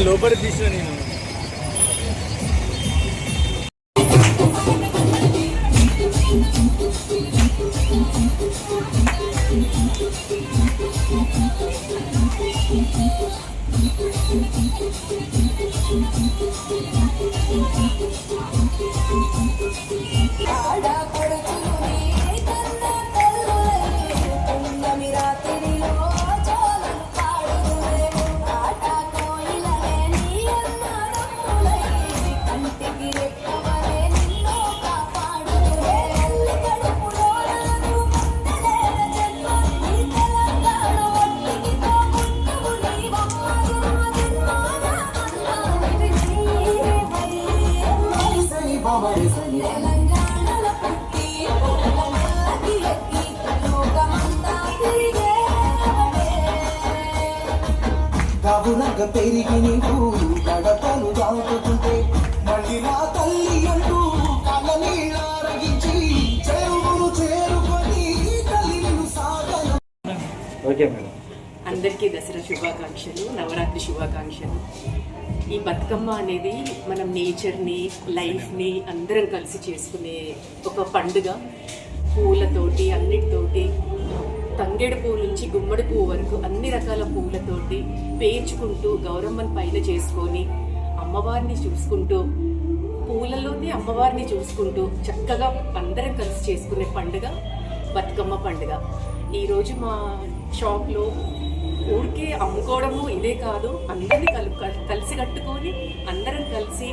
నేను లోపలికి తీసిన నేను. గబురగ పెరిగి గడపలు దాటుతుంటే మళ్ళీ నా తల్లి అంటూ కళ్ళ నీళ్ళారగించి చెరువును చేరుకొని సాగను. Okay madam. అందరికీ దసరా శుభాకాంక్షలు నవరాత్రి శుభాకాంక్షలు. ఈ బతుకమ్మ అనేది మనం నేచర్ని లైఫ్ని అందరం కలిసి చేసుకునే ఒక పండుగ. పూలతోటి అన్నిటితోటి తంగేడు పువ్వు నుంచి గుమ్మడి పువ్వు వరకు అన్ని రకాల పువ్వులతోటి పేర్చుకుంటూ గౌరమ్మని పైన చేసుకొని అమ్మవారిని చూసుకుంటూ పూలలోనే అమ్మవారిని చూసుకుంటూ చక్కగా అందరం కలిసి చేసుకునే పండుగ బతుకమ్మ పండుగ. ఈరోజు మా షాప్లో ఊరికే అమ్ముకోవడము ఇదే కాదు అందరినీ కలు కలిసి కట్టుకొని అందరం కలిసి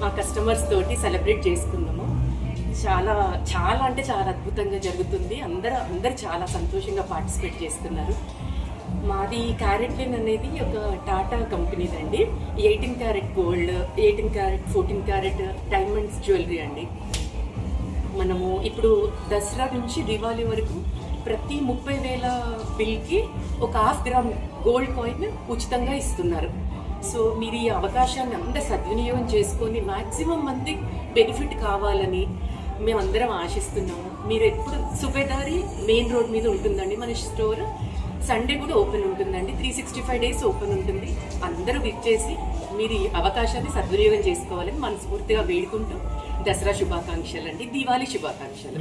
మా కస్టమర్స్ తోటి సెలబ్రేట్ చేసుకుందాము. చాలా చాలా అంటే చాలా అద్భుతంగా జరుగుతుంది. అందరూ అందరు చాలా సంతోషంగా పార్టిసిపేట్ చేస్తున్నారు. మాది క్యారెట్లైన్ అనేది ఒక Tata కంపెనీదండి. Eighteen carat gold eighteen carat fourteen carat diamonds jewellery అండి. మనము ఇప్పుడు దసరా నుంచి దివాళీ వరకు ప్రతి ముప్పై వేల బిల్కి ఒక హాఫ్ గ్రామ్ గోల్డ్ కాయిన్ ఉచితంగా ఇస్తున్నారు. సో మీరు ఈ అవకాశాన్ని అంత సద్వినియోగం చేసుకొని మ్యాక్సిమం మంది బెనిఫిట్ కావాలని మేమందరం ఆశిస్తున్నాము. మీరు ఎప్పుడు సుబేదారి మెయిన్ రోడ్ మీద ఉంటుందండి మన స్టోర్. సండే కూడా ఓపెన్ ఉంటుందండి. Three sixty five days open ఉంటుంది. అందరూ విచ్చేసి మీరు ఈ అవకాశాన్ని సద్వినియోగం చేసుకోవాలని మనస్ఫూర్తిగా వేడుకుంటూ దసరా శుభాకాంక్షలు. అండి దీవాళీ శుభాకాంక్షలు